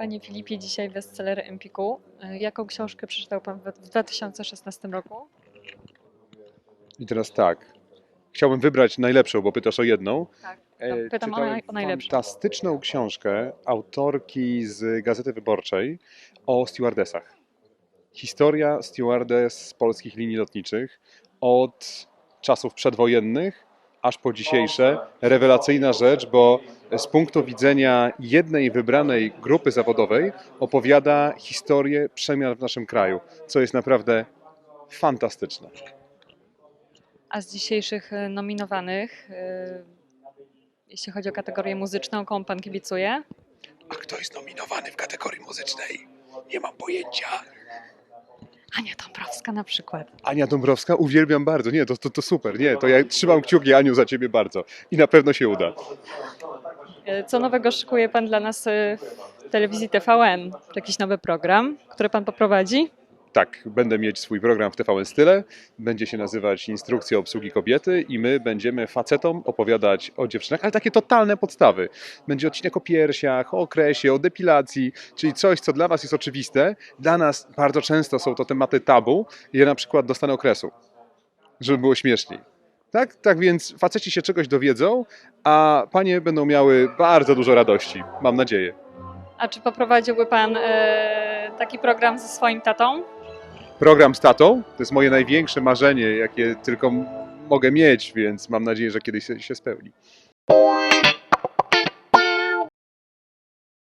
Panie Filipie, dzisiaj bestseller Empiku. Y, Jaką książkę przeczytał Pan w w 2016 roku? I teraz tak. Chciałbym wybrać najlepszą, bo pytasz o jedną. Tak. E, pytam o czytałem naj- o najlepszą. Fantastyczną książkę autorki z Gazety Wyborczej o stewardesach. Historia stewardess polskich linii lotniczych od czasów przedwojennych aż po dzisiejsze. Rewelacyjna rzecz, bo z punktu widzenia jednej wybranej grupy zawodowej opowiada historię przemian w naszym kraju, co jest naprawdę fantastyczne. A z dzisiejszych y, nominowanych, y, jeśli chodzi o kategorię muzyczną, komu Pan kibicuje? A kto jest nominowany w kategorii muzycznej? Nie mam pojęcia. Ania Dąbrowska na przykład. Ania Dąbrowska, uwielbiam bardzo. Nie, to, to, to super. Nie, to ja trzymam kciuki, Aniu, za ciebie bardzo. I na pewno się uda. Y, Co nowego szykuje Pan dla nas y, w telewizji TVN? Jakiś nowy program, który Pan poprowadzi? Tak, będę mieć swój program w TVN Style. Będzie się nazywać Instrukcja obsługi kobiety i my będziemy facetom opowiadać o dziewczynach, ale takie totalne podstawy. Będzie odcinek o piersiach, o okresie, o depilacji, czyli coś, co dla was jest oczywiste. Dla nas bardzo często są to tematy tabu. Ja na przykład dostanę okresu, żeby było śmieszniej. Tak, tak więc faceci się czegoś dowiedzą, a panie będą miały bardzo dużo radości. Mam nadzieję. A czy poprowadziłby Pan y, taki program ze swoim tatą? program z tatą. To jest moje największe marzenie, jakie tylko mogę mieć, więc mam nadzieję, że kiedyś się- się spełni.